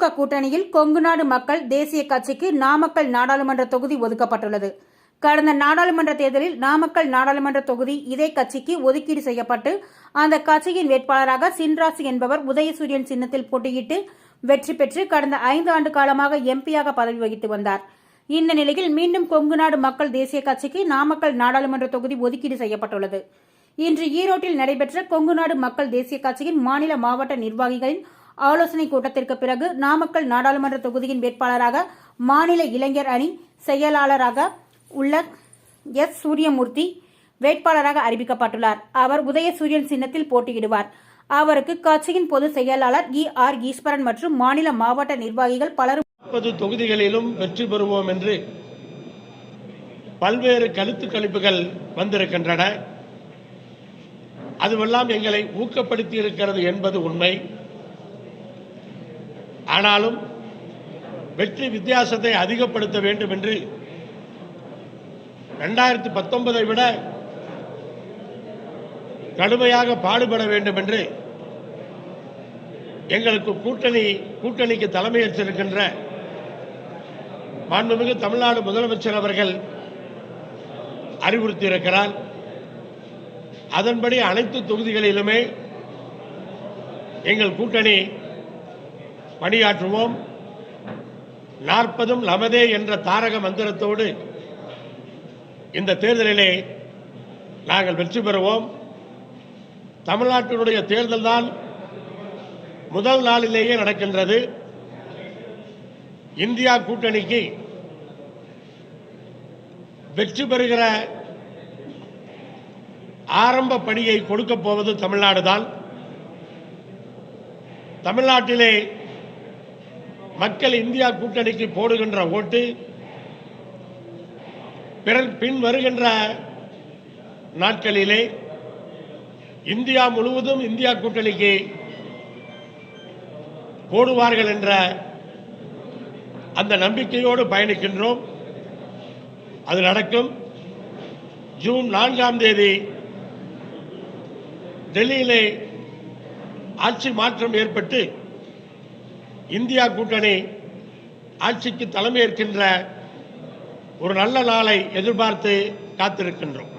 திமுக கூட்டணியில் கொங்குநாடு மக்கள் தேசிய கட்சிக்கு நாமக்கல் நாடாளுமன்ற தொகுதி ஒதுக்கப்பட்டுள்ளது. கடந்த நாடாளுமன்ற தேர்தலில் நாமக்கல் நாடாளுமன்ற தொகுதி இதே கட்சிக்கு ஒதுக்கீடு செய்யப்பட்டு அந்த கட்சியின் வேட்பாளராக சின்ராசு என்பவர் உதயசூரியன் சின்னத்தில் போட்டியிட்டு வெற்றி பெற்று கடந்த ஐந்து ஆண்டு காலமாக எம்பியாக பதவி வகித்து வந்தார். இந்த நிலையில் மீண்டும் கொங்குநாடு மக்கள் தேசிய கட்சிக்கு நாமக்கல் நாடாளுமன்ற தொகுதி ஒதுக்கீடு செய்யப்பட்டுள்ளது. இன்று ஈரோட்டில் நடைபெற்ற கொங்குநாடு மக்கள் தேசிய கட்சியின் மாநில மாவட்ட நிர்வாகிகளின் ஆலோசனைக் கூட்டத்திற்கு பிறகு நாமக்கல் நாடாளுமன்ற தொகுதியின் வேட்பாளராக மாநில இளைஞர் அணி செயலாளராக உள்ள எஸ். சூரியமூர்த்தி வேட்பாளராக அறிவிக்கப்பட்டுள்ளார். அவர் உதயசூரியன் சின்னத்தில் போட்டியிடுவார். அவருக்கு கட்சியின் பொதுச் செயலாளர் இ. ஆர். ஈஸ்வரன் மற்றும் மாநில மாவட்ட நிர்வாகிகள் பலரும் நாற்பது தொகுதிகளிலும் வெற்றி பெறுவோம் என்று பல்வேறு கருத்து கணிப்புகள் வந்திருக்கின்றன. அதுவெல்லாம் எங்களை ஊக்கப்படுத்தி இருக்கிறது என்பது உண்மை. ஆனாலும் வெற்றி வித்தியாசத்தை அதிகப்படுத்த வேண்டும் என்று ரெண்டாயிரத்தி பத்தொன்பதை விட கடுமையாக பாடுபட வேண்டும் என்று எங்களுக்கு கூட்டணி கூட்டணிக்கு தலைமையேற்றிருக்கின்ற மாண்புமிகு தமிழ்நாடு முதலமைச்சர் அவர்கள் அறிவுறுத்தியிருக்கிறார். அதன்படி அனைத்து தொகுதிகளிலுமே எங்கள் கூட்டணி பணியாற்றுவோம். நாற்பதும் நமதே என்ற தாரக மந்திரத்தோடு இந்த தேர்தலிலே நாங்கள் வெற்றி பெறுவோம். தமிழ்நாட்டினுடைய தேர்தல் தான் முதல் நாளிலேயே நடக்கின்றது. இந்தியா கூட்டணிக்கு வெற்றி பெறுகிற ஆரம்ப பணியை கொடுக்கப் போவது தமிழ்நாடு தான். தமிழ்நாட்டிலே மக்கள் இந்தியா கூட்டணிக்கு போடுகின்ற ஓட்டு பிறர் பின் வருகின்ற நாட்களிலே இந்தியா முழுவதும் இந்தியா கூட்டணிக்கு போடுவார்கள் என்ற அந்த நம்பிக்கையோடு பயணிக்கின்றோம். அது நடக்கும். ஜூன் நான்காம் தேதி டெல்லியிலே ஆட்சி மாற்றம் ஏற்பட்டு இந்தியா கூட்டணி ஆட்சிக்கு தலைமையேற்கின்ற ஒரு நல்ல நாளை எதிர்பார்த்து காத்திருக்கின்றோம்.